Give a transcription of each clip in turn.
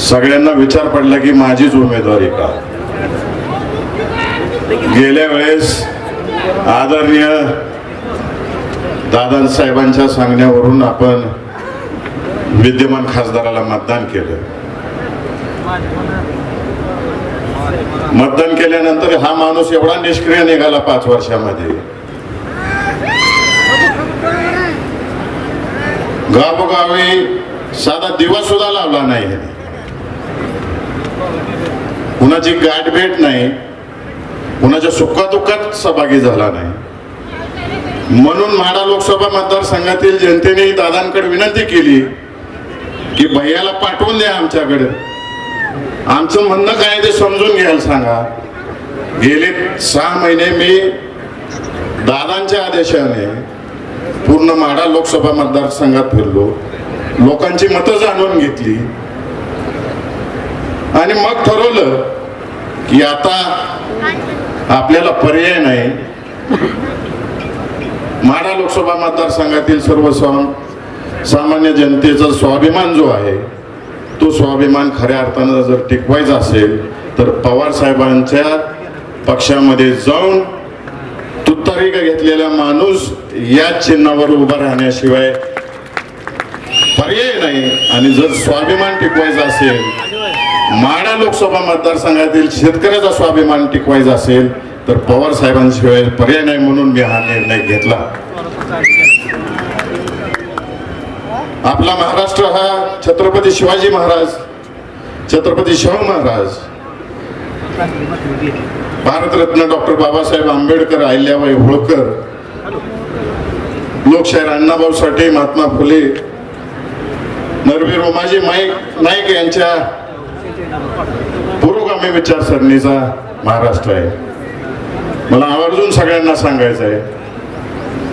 सगळ्यांना विचार पडला की माझीच उमेदवारी का? गेल्या वेळेस आदरणीय दादासाहेबांच्या सांगण्यावरून आपण विद्यमान खासदाराला मतदान केलं. मतदान केल्यानंतर हा माणूस एवढा निष्क्रिय निघाला पाच वर्षामध्ये. गावोगावी साधा दिवस सुद्धा लावला नाही कुणाची गाठ भेट नाही कुणाच्या सुखादुःखात सहभागी झाला नाही. म्हणून म्हाडा लोकसभा मतदारसंघातील जनतेने दादांकडे विनंती केली की भैयाला पाठवून द्या आमच्याकडे. आमचं म्हणणं काय ते समजून घ्यायला सांगा. गेले सहा महिने मी दादांच्या आदेशाने पूर्ण म्हाडा लोकसभा मतदारसंघात फिरलो. लोकांची मतं जाणून घेतली. आणि मग ठरवलं की आता आपल्याला पर्याय नाही. माढा लोकसभा मतदारसंघातील सर्व सामान्य जनतेचा स्वाभिमान जो आहे तो स्वाभिमान खऱ्या अर्थानं जर टिकवायचा असेल तर पवार साहेबांच्या पक्षामध्ये जाऊन तुतारी घेतलेला माणूस या चिन्हावर उभा राहण्याशिवाय पर्याय नाही. आणि जर स्वाभिमान टिकवायचा असेल माडा लोकसभा मतदारसंघातील शेतकऱ्याचा स्वाभिमान टिकवायचा असेल तर पवार साहेबांशिवाय पर्याय नाही म्हणून मी हा निर्णय घेतला. आपला महाराष्ट्र हा छत्रपती शिवाजी महाराज छत्रपती शाहू महाराज भारतरत्न डॉक्टर बाबासाहेब आंबेडकर अहिल्याबाई होळकर लोकशाहीर अण्णाभाऊ साठे महात्मा फुले नरवीर उमाजी माईक नाईक यांच्या पुरोगामी विचारसरणीचा महाराष्ट्र आहे. मला आवर्जून सगळ्यांना सांगायचं आहे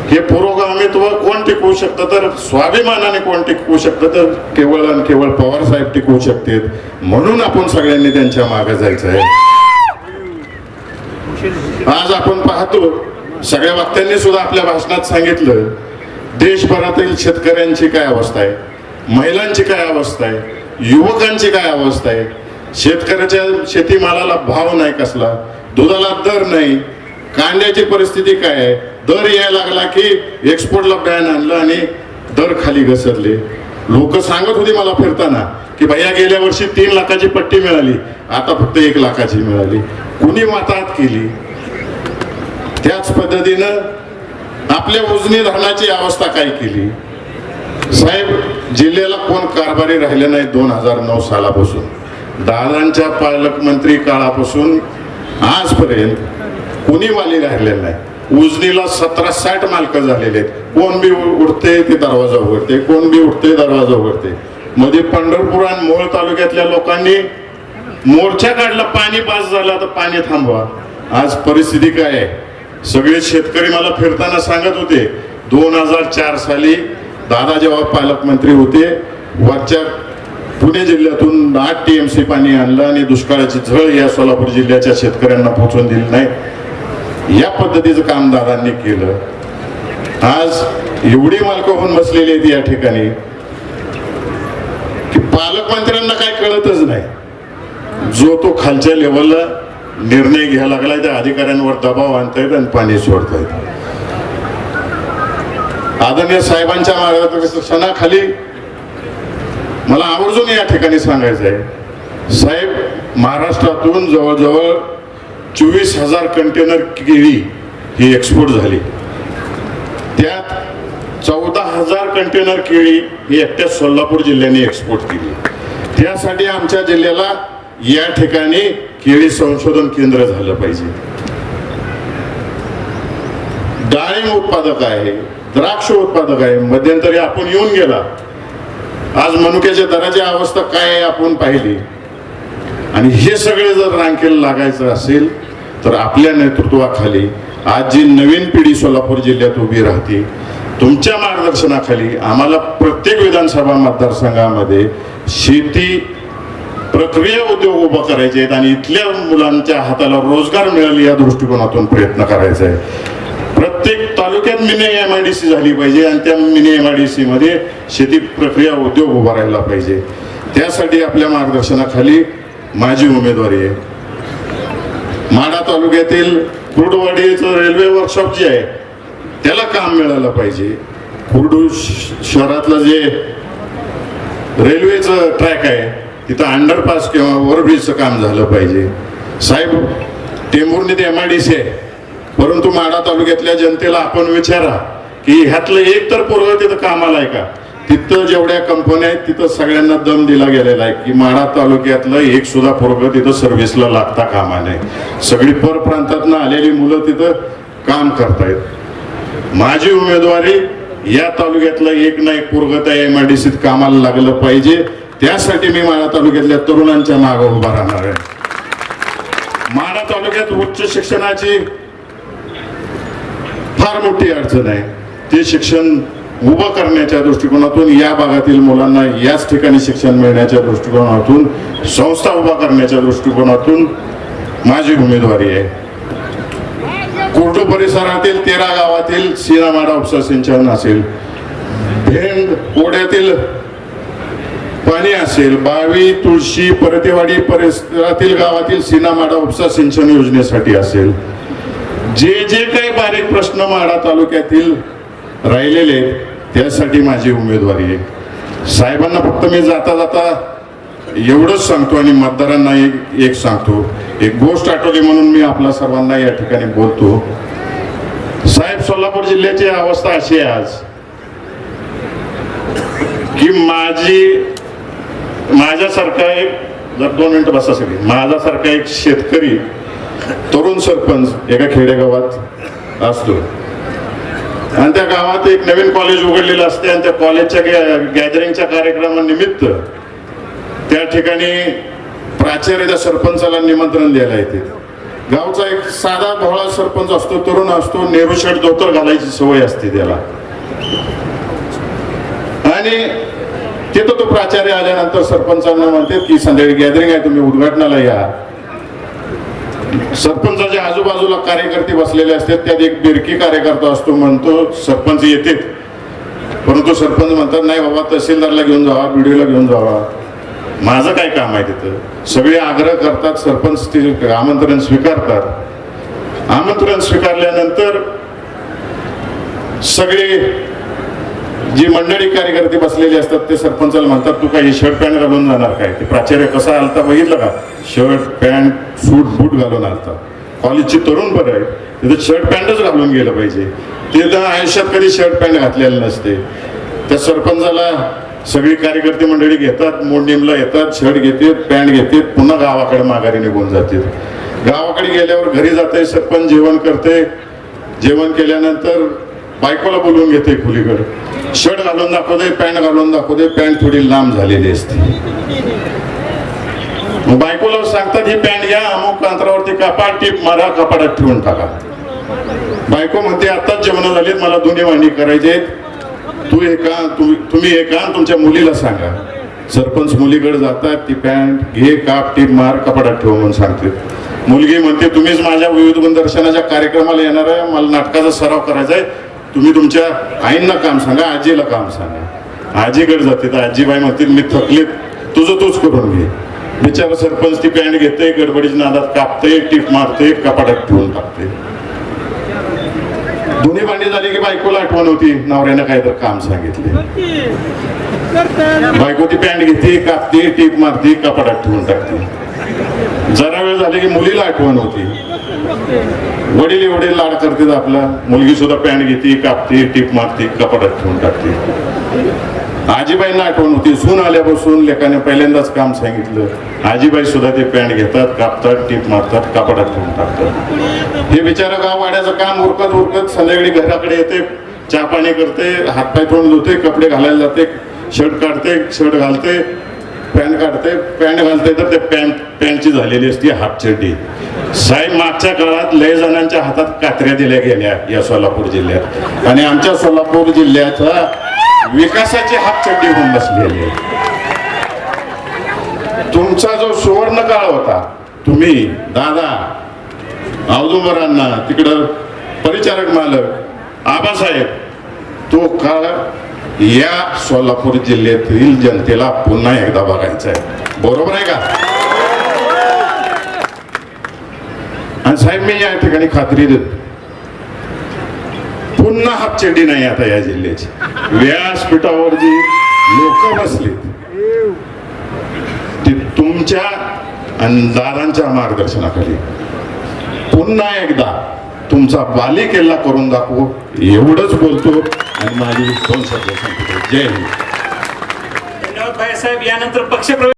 हे पुरोगामित्व कोण टिकवू शकतं तर स्वाभिमानाने कोण टिकवू शकतं तर केवळ आणि केवळ पवार साहेब टिकवू शकतात म्हणून आपण सगळ्यांनी त्यांच्या मागे जायचं आहे आज आपण पाहतो सगळ्या वक्त्यांनी सुद्धा आपल्या भाषणात सांगितलं देशभरातील शेतकऱ्यांची काय अवस्था आहे? महिलांची काय अवस्था आहे? युवकांची काय अवस्था आहे? शेतकऱ्याच्या शेतीमालाला भाव नाही कसला दुधाला दर नाही कांद्याची परिस्थिती काय आहे? दर यायला लागला की एक्सपोर्टला बॅन आणलं आणि दर खाली घसरले. लोक सांगत होती मला फिरताना की भैया गेल्या वर्षी तीन लाखाची पट्टी मिळाली आता फक्त एक लाखाची मिळाली. कुणी मातात केली? त्याच पद्धतीनं आपल्या उजनी धरणाची अवस्था काय केली? साहेब जिल्ह्याला कोण कारभारी राहिले नाही दोन हजार नऊ सालापासून? दादांच्या पालकमंत्री काळापासून आजपर्यंत कोणी वाली राहिले नाही? उजनीला सतरा साठ मालक झालेले आहेत. कोण बी उ- उठते ते दरवाजा उघडते. कोण बी उठते दरवाजा उघडते. मध्ये पंढरपूर आणि मोळ तालुक्यातल्या लोकांनी मोर्चा काढला पाणी पास झाला तर पाणी थांबवा. आज परिस्थिती काय आहे? सगळे शेतकरी मला फिरताना सांगत होते दोन हजार चार साली दादा जेव्हा पालकमंत्री होते वरच्या पुणे जिल्ह्यातून आठ टी एम सी पाणी आणलं आणि दुष्काळाची झळ या सोलापूर जिल्ह्याच्या शेतकऱ्यांना पोहोचून दिली नाही या पद्धतीचं काम दादांनी केलं. आज एवढी मालकं होऊन बसलेली आहेत या ठिकाणी की पालकमंत्र्यांना काय कळतच नाही. जो तो खालच्या लेवलला निर्णय घ्यायला लागलाय त्या अधिकाऱ्यांवर दबाव आणतायत आणि पाणी सोडतायत. आदरणीय साहेबांच्या मार्गदर्शनाखाली मला आवर्जून या ठिकाणी सांगायचं आहे साहेब महाराष्ट्रातून जवळजवळ चोवीस हजार कंटेनर केळी ही एक्सपोर्ट झाली. त्यात चौदा हजार कंटेनर केळी ही एकट्या सोलापूर जिल्ह्याने एक्सपोर्ट केली. त्यासाठी आमच्या जिल्ह्याला या ठिकाणी केळी संशोधन केंद्र झालं पाहिजे. डाळिंब उत्पादक आहे. द्राक्ष उत्पादक आहे. मध्यंतरी आपण येऊन गेला. आज मनुक्याच्या दराची अवस्था काय आहे आपण पाहिली. आणि हे सगळे जर रांकेला लागायचं असेल तर आपल्या नेतृत्वाखाली आज जी नवीन पिढी सोलापूर जिल्ह्यात उभी राहते तुमच्या मार्गदर्शनाखाली आम्हाला प्रत्येक विधानसभा मतदारसंघामध्ये शेती प्रक्रिया उद्योग उभा करायचे आहेत आणि इथल्या मुलांच्या हाताला रोजगार मिळेल या दृष्टिकोनातून प्रयत्न करायचा आहे प्रत्येक तालुक्यात mini M I D C झाली पाहिजे आणि त्या mini M I D C मध्ये शेती प्रक्रिया उद्योग उभारायला पाहिजे. त्यासाठी आपल्या मार्गदर्शनाखाली माझी उमेदवारी आहे. माडा तालुक्यातील कुर्डवाडीचं रेल्वे वर्कशॉप जे आहे त्याला काम मिळालं पाहिजे. कुर्डू शहरातलं जे रेल्वेचं ट्रॅक आहे तिथं अंडरपास किंवा ओव्हरब्रिजचं काम झालं पाहिजे. साहेब टेंभुर्णीत एम आय डी सी आहे. परंतु माडा तालुक्यातल्या जनतेला आपण विचारा की ह्यातलं एक तर पोरग तिथं कामाला आहे का? तिथं जेवढ्या कंपन्या आहेत तिथं सगळ्यांना दम दिला गेलेला आहे की माडा तालुक्यातलं एक सुद्धा पोरग तिथं सर्व्हिसला लागता कामा नये. सगळी परप्रांतातनं आलेली मुलं तिथं काम करतायत. माझी उमेदवारी या तालुक्यातलं एक ना एक पोरग त्या एम आय डी सीत कामाला लागलं पाहिजे. त्यासाठी मी माढा तालुक्यातल्या तरुणांच्या मागे उभा राहणार आहे. माडा तालुक्यात उच्च शिक्षणाची फार मोठी अडचण आहे. ते शिक्षण उभं करण्याच्या दृष्टिकोनातून या भागातील मुलांना याच ठिकाणी शिक्षण मिळण्याच्या दृष्टिकोनातून संस्था उभा करण्याच्या दृष्टिकोनातून माझी उमेदवारी आहे. कुर्डू परिसरातील तेरा गावातील सिनामाडा उपसा सिंचन असेल भेंड ओढ्यातील पाणी असेल बावी तुळशी परतेवाडी परिसरातील गावातील सिनामाडा उपसा सिंचन योजनेसाठी असेल जे जे काही बारीक प्रश्न माढा तालुक्यातील राहिलेले त्यासाठी माझी उमेदवारी आहे. साहेबांना फक्त मी जाता जाता एवढंच सांगतो आणि मतदारांना एक एक सांगतो. एक गोष्ट आठवली म्हणून मी आपल्या सर्वांना या ठिकाणी बोलतो. साहेब सोलापूर जिल्ह्याची अवस्था अशी आहे आज की माझी माझ्यासारखा एक जर दोन मिनिटं बसा सगळी. माझ्यासारखा एक शेतकरी तरुण सरपंच एका खेडेगावात असतो. आणि त्या गावात एक नवीन कॉलेज उघडलेलं असते आणि त्या कॉलेजच्या गॅदरिंगच्या कार्यक्रमानिमित्त त्या ठिकाणी प्राचार्य त्या सरपंचाला निमंत्रण द्यायला येते. गावचा एक साधा भोळा सरपंच असतो तरुण असतो नेहरू शर्ट धोतर घालायची सवय असते त्याला. आणि तिथं तो प्राचार्य आल्यानंतर सरपंचांना म्हणते की संध्याकाळी गॅदरिंग आहे तुम्ही उद्घाटनाला या. सरपंचाच्या आजूबाजूला कार्यकर्ते बसलेले असतात त्यात एक बिरकी कार्यकर्ता असतो म्हणतो सरपंच येते परंतु सरपंच म्हणतात नाही बाबा तहसीलदारला घेऊन जावा बीडीओला घेऊन जावा. माझं काय काम आहे तिथं? सगळे आग्रह करतात सरपंच ते आमंत्रण स्वीकारतात. आमंत्रण स्वीकारल्यानंतर सगळे जी मंडळी कार्यकर्ते बसलेले असतात ते सरपंचाला म्हणतात तू काय शर्ट पॅन्ट घालून जाणार काय? ते प्राचार्य कसा आलता बघितलं का? शर्ट पॅन्ट सूट बूट घालून आलता. कॉलेजची तरुण बरं आहे तिथं शर्ट पॅन्टच घालून गेलं पाहिजे. ते तर आयुष्यात कधी शर्ट पॅन्ट घातलेलं नसते. त्या सरपंचाला सगळी कार्यकर्ते मंडळी घेतात मोडणीमला येतात शर्ट घेतात पॅन्ट घेतात पुन्हा गावाकडे माघारी निघून जातात. गावाकडे गेल्यावर घरी जाते सरपंच जेवण करते. जेवण केल्यानंतर बायकोला बोलवून घेते खुलीकडं शर्ट घालून दाखवते पॅन्ट घालून दाखवते पॅन्ट थोडी लांब झालेली असते. बायकोला सांगतात ही पॅन्ट घ्या अमुक अंतरावरती कपाट टीप मारा कपाटात ठेवून टाका. बायको म्हणते आताच जेवण झालीत मला दोन्ही वाणी करायचे तू हे का तुम्ही हे का तुमच्या मुलीला सांगा. सरपंच मुलीकडे जातात ती पॅन्ट घे काप टीप मार कपाटात ठेव म्हणून सांगते. मुलगी म्हणते तुम्हीच माझ्या विविध दर्शनाच्या कार्यक्रमाला येणार आहे मला नाटकाचा सराव करायचा आहे. तुम्ही तुमच्या आईंना काम सांगा आजीला काम सांगा. आजीकडे जाते तर आजीबाई म्हणतील मी थकलीत. तुझं तूच करून घे. बिचारा सरपंच ती पॅन्ट घेते गडबडीच्या नादात कापते टीप मारते कपाटात ठेवून टाकते दोन्ही भांडी झाली की बायकोला आठवण होती नवऱ्यानं तर काम सांगितले. बायको ती पॅन्ट घेते कापते टीप मारते कपाटात ठेवून टाकते. जरा वेळ झाली की मुलीला आठवण होती. वडील एवढे लाड करते आपला. मुलगी सुद्धा पॅन्ट घेते कापते टीप मारते कपाटात ठेवून टाकते. आजीबाईंना आठवण होती सून आल्यापासून लेखाने पहिल्यांदाच काम सांगितलं. आजीबाई सुद्धा ते पॅन्ट घेतात कापतात टीप मारतात कपाटात ठेवून टाकतात. हे बिचारा गाव वाड्याचं काम उरकत उरकत संध्याकाळी घराकडे येते चहा पाणी करते हातपाय तोंड धुते कपडे घालायला जाते शर्ट काढते शर्ट घालते. पॅन्ट काढते पॅन्ट घालते तर ते पॅन्ट पॅन्टची झालेली असते हाफ चड्डी. साहेब मागच्या काळात लय जणांच्या हातात कात्र्या दिल्या गेल्या या सोलापूर जिल्ह्यात. आणि आमच्या सोलापूर जिल्ह्याचा विकासाची हाफ चड्डी होऊन बसलेली आहे. तुमचा जो सुवर्ण काळ होता तुम्ही दादा औदुंबरांना तिकडं परिचारक मालक आबासाहेब तो काळ या सोलापूर जिल्ह्यातील जनतेला पुन्हा एकदा बघायचं आहे. बरोबर आहे का? आणि साहेब मी या ठिकाणी खात्री देतो. पुन्हा हापचेडी नाही आता या जिल्ह्याची. व्यासपीठावर जी लोक बसलीत. ती तुमच्या आणि दारांच्या मार्गदर्शनाखाली. पुन्हा एकदा तुमचा बाली केला करून दाखवू. एवढंच बोलतो. आणि माझी दोन शब्द सांगतो जय हिंद. धन्यवाद भाईसाहेब यानंतर पक्षप्रवेश